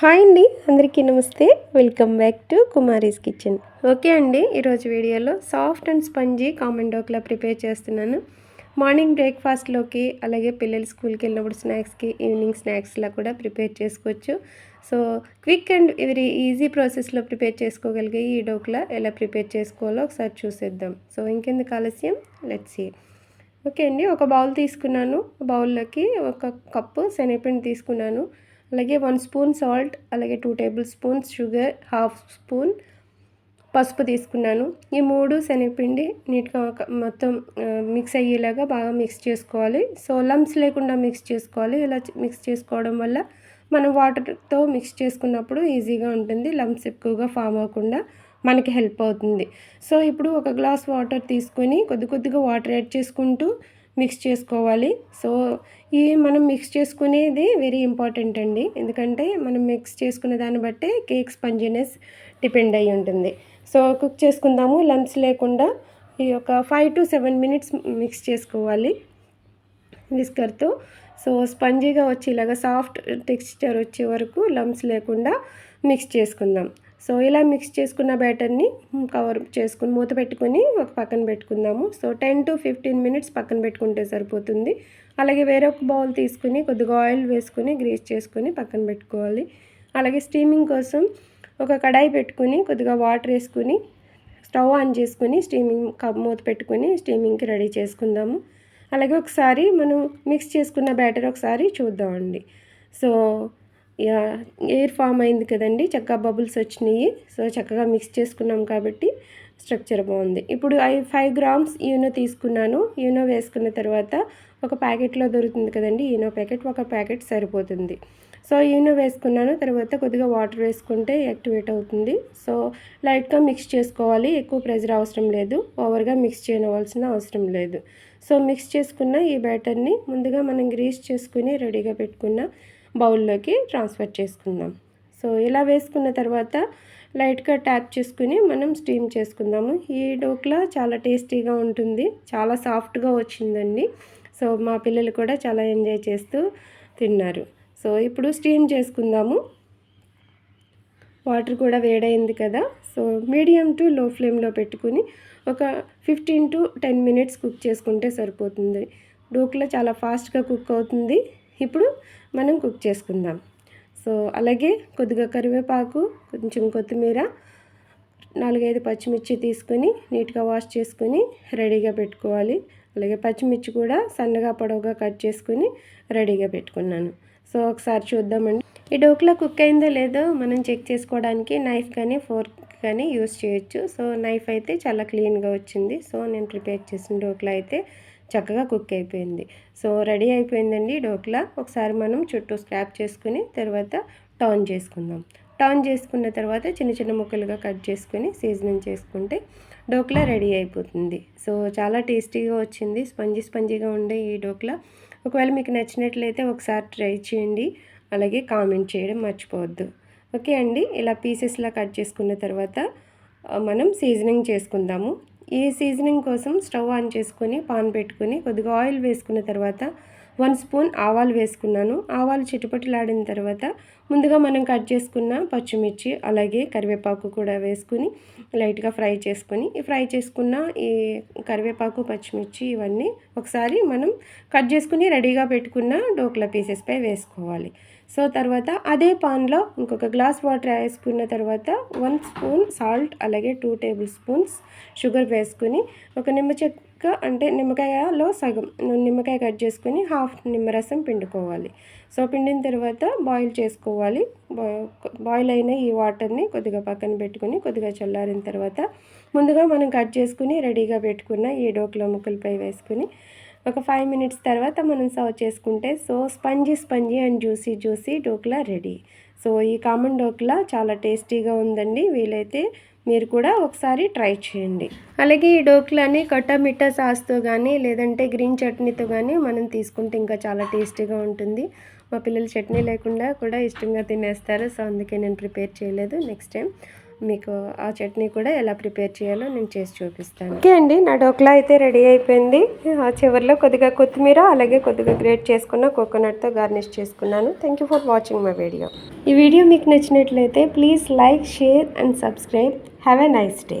Hi అండి అందరికీ నమస్తే. Welcome back to Kumari's kitchen okay అండి ఈరోజు వీడియోలో soft and spongy khaman dhokla prepare చేస్తున్నాను. మార్నింగ్ బ్రేక్ఫాస్ట్లోకి అలాగే పిల్లలు స్కూల్కి వెళ్ళినప్పుడు స్నాక్స్కి ఈవినింగ్ స్నాక్స్లా కూడా ప్రిపేర్ చేసుకోవచ్చు. So quick and very easy ప్రాసెస్లో ప్రిపేర్ చేసుకోగలిగే ఈ డోక్లా ఎలా ప్రిపేర్ చేసుకోవాలో ఒకసారి చూసేద్దాం. సో ఇంకెందుకు ఆలస్యం? లెట్స్ సీ ఓకే అండి ఒక బౌల్ తీసుకున్నాను. బౌల్లోకి ఒక కప్పు శనగపిండి తీసుకున్నాను. అలాగే వన్ స్పూన్ సాల్ట్ అలాగే two tablespoons sugar half spoon పసుపు తీసుకున్నాను. ఈ మూడు శనగపిండి నీట్గా మొత్తం మిక్స్ అయ్యేలాగా బాగా మిక్స్ చేసుకోవాలి. సో లమ్స్ లేకుండా మిక్స్ చేసుకోవాలి. ఇలా మిక్స్ చేసుకోవడం వల్ల మనం వాటర్తో మిక్స్ చేసుకున్నప్పుడు ఈజీగా ఉంటుంది. లమ్స్ ఎక్కువగా ఫామ్ అవ్వకుండా మనకి హెల్ప్ అవుతుంది. సో ఇప్పుడు ఒక గ్లాస్ వాటర్ తీసుకొని కొద్ది కొద్దిగా వాటర్ యాడ్ చేసుకుంటూ మిక్స్ చేసుకోవాలి. సో ఈ మనం మిక్స్ చేసుకునేది వెరీ ఇంపార్టెంట్ అండి. ఎందుకంటే మనం మిక్స్ చేసుకునే దాన్ని బట్టే కేక్ స్పంజినెస్ డిపెండ్ అయి ఉంటుంది. సో కుక్ చేసుకుందాము. లంప్స్ లేకుండా ఈ యొక్క five to seven minutes mix చేసుకోవాలి. విస్కర్తో. సో స్పంజీగా వచ్చేలాగా సాఫ్ట్ టెక్స్చర్ వచ్చే వరకు లంప్స్ లేకుండా మిక్స్ చేసుకుందాం. సో ఇలా మిక్స్ చేసుకున్న బ్యాటర్ని కవర్ చేసుకుని మూత పెట్టుకొని ఒక పక్కన పెట్టుకుందాము. So ten to fifteen minutes పక్కన పెట్టుకుంటే సరిపోతుంది. అలాగే వేరొక బౌల్ తీసుకుని కొద్దిగా ఆయిల్ వేసుకొని గ్రీస్ చేసుకొని పక్కన పెట్టుకోవాలి. అలాగే స్టీమింగ్ కోసం ఒక కడాయి పెట్టుకుని కొద్దిగా వాటర్ వేసుకుని స్టవ్ ఆన్ చేసుకుని స్టీమింగ్ కప్ మూత పెట్టుకుని స్టీమింగ్కి రెడీ చేసుకుందాము. అలాగే ఒకసారి మనం మిక్స్ చేసుకున్న బ్యాటర్ ఒకసారి చూద్దామండి. సో ఎయిర్ ఫామ్ అయింది కదండి చక్కగా బబుల్స్ వచ్చినాయి. సో చక్కగా మిక్స్ చేసుకున్నాం కాబట్టి స్ట్రక్చర్ బాగుంది. ఇప్పుడు ఐ ఫైవ్ గ్రామ్స్ యూనో తీసుకున్నాను. యూనో వేసుకున్న తర్వాత ఒక ప్యాకెట్లో దొరుకుతుంది కదండి యూనో ప్యాకెట్ ఒక ప్యాకెట్ సరిపోతుంది. సో యూనో వేసుకున్నాను. తర్వాత కొద్దిగా వాటర్ వేసుకుంటే యాక్టివేట్ అవుతుంది. సో లైట్గా మిక్స్ చేసుకోవాలి. ఎక్కువ ప్రెజర్ అవసరం లేదు. ఓవర్గా మిక్స్ చేయవలసిన అవసరం లేదు. సో మిక్స్ చేసుకున్న ఈ బ్యాటర్ని ముందుగా మనం గ్రీస్ చేసుకుని రెడీగా పెట్టుకున్న బౌల్లోకి ట్రాన్స్ఫర్ చేసుకుందాం. సో ఇలా వేసుకున్న తర్వాత లైట్గా ట్యాప్ చేసుకుని మనం స్టీమ్ చేసుకుందాము. ఈ డోక్లా చాలా టేస్టీగా ఉంటుంది. చాలా సాఫ్ట్గా వచ్చిందండి. సో మా పిల్లలు కూడా చాలా ఎంజాయ్ చేస్తూ తిన్నారు. సో ఇప్పుడు స్టీమ్ చేసుకుందాము. వాటర్ కూడా వేడైంది కదా. సో మీడియం టు లో ఫ్లేమ్లో పెట్టుకుని ఒక fifteen to ten minutes cook చేసుకుంటే సరిపోతుంది. డోక్లా చాలా ఫాస్ట్గా కుక్ అవుతుంది. ఇప్పుడు మనం కుక్ చేసుకుందాం. సో అలాగే కొద్దిగా కరివేపాకు కొంచెం కొత్తిమీర నాలుగైదు పచ్చిమిర్చి తీసుకొని నీట్గా వాష్ చేసుకొని రెడీగా పెట్టుకోవాలి. అలాగే పచ్చిమిర్చి కూడా సన్నగా పొడవుగా కట్ చేసుకుని రెడీగా పెట్టుకున్నాను. సో ఒకసారి చూద్దామండి. ఈ డోక్లా కుక్ అయిందో లేదో మనం చెక్ చేసుకోవడానికి నైఫ్ కానీ ఫోర్క్ కానీ యూస్ చేయొచ్చు. సో నైఫ్ అయితే చాలా క్లీన్గా వచ్చింది. సో నేను ప్రిపేర్ చేసిన డోక్లా అయితే చక్కగా కుక్ అయిపోయింది. సో రెడీ అయిపోయిందండి డోక్లా. ఒకసారి మనం చుట్టూ స్క్రాప్ చేసుకుని తర్వాత టర్న్ చేసుకుందాం. టర్న్ చేసుకున్న తర్వాత చిన్న చిన్న ముక్కలుగా కట్ చేసుకుని సీజనింగ్ చేసుకుంటే డోక్లా రెడీ అయిపోతుంది. సో చాలా టేస్టీగా వచ్చింది. స్పంజీ స్పంజీగా ఉండే ఈ డోక్లా. ఒకవేళ మీకు నచ్చినట్లయితే ఒకసారి ట్రై చేయండి. అలాగే కామెంట్ చేయడం మర్చిపోవద్దు. ఓకే అండి. ఇలా పీసెస్లా కట్ చేసుకున్న తర్వాత మనం సీజనింగ్ చేసుకుందాము. ఈ సీజనింగ్ కోసం స్టవ్ ఆన్ చేసుకొని పాన్ పెట్టుకొని కొద్దిగా ఆయిల్ వేసుకున్న తర్వాత వన్ స్పూన్ ఆవాలు వేసుకున్నాను. ఆవాలు చిటుపట్టులాడిన తర్వాత ముందుగా మనం కట్ చేసుకున్న పచ్చిమిర్చి అలాగే కరివేపాకు కూడా వేసుకుని లైట్గా ఫ్రై చేసుకొని ఈ ఫ్రై చేసుకున్న ఈ కరివేపాకు పచ్చిమిర్చి ఇవన్నీ ఒకసారి మనం కట్ చేసుకుని రెడీగా పెట్టుకున్న డోక్లా పీసెస్పై వేసుకోవాలి. సో తర్వాత అదే పాన్లో ఇంకొక గ్లాస్ వాటర్ వేసుకున్న తర్వాత వన్ స్పూన్ సాల్ట్ అలాగే టూ టేబుల్ స్పూన్స్ షుగర్ వేసుకుని ఒక నిమ్మ చెక్క అంటే నిమ్మకాయలో సగం నిమ్మకాయ కట్ చేసుకుని హాఫ్ నిమ్మరసం పిండుకోవాలి. సో పిండిన తర్వాత బాయిల్ చేసుకోవాలి. బాయిల్ అయిన ఈ వాటర్ని కొద్దిగా పక్కన పెట్టుకుని కొద్దిగా చల్లారిన తర్వాత ముందుగా మనం కట్ చేసుకుని రెడీగా పెట్టుకున్న ఈ డోక్లో ముక్కలపై వేసుకుని ఒక ఫైవ్ మినిట్స్ తర్వాత మనం సర్వ్ చేసుకుంటే so spongy spongy and juicy juicy dhokla ready so ఈ కామన్ డోక్లా చాలా టేస్టీగా ఉందండి. వీలైతే మీరు కూడా ఒకసారి ట్రై చేయండి. అలాగే ఈ డోక్లాని కట్టమిట్టా సాస్తో కానీ లేదంటే గ్రీన్ చట్నీతో కానీ మనం తీసుకుంటే ఇంకా చాలా టేస్టీగా ఉంటుంది. మా పిల్లలు చట్నీ లేకుండా కూడా ఇష్టంగా తినేస్తారు. సో అందుకే నేను ప్రిపేర్ చేయలేదు. నెక్స్ట్ టైం మీకు ఆ చట్నీ కూడా ఎలా ప్రిపేర్ చేయాలో నేను చేసి చూపిస్తాను. ఓకే అండి నా డోక్లా అయితే రెడీ అయిపోయింది. ఆ చివరిలో కొద్దిగా కొత్తిమీర అలాగే కొద్దిగా గ్రేట్ చేసుకున్న కోకోనట్తో గార్నిష్ చేసుకున్నాను. Thank you for watching my video ఈ వీడియో మీకు నచ్చినట్లయితే please like share and subscribe. Have a nice day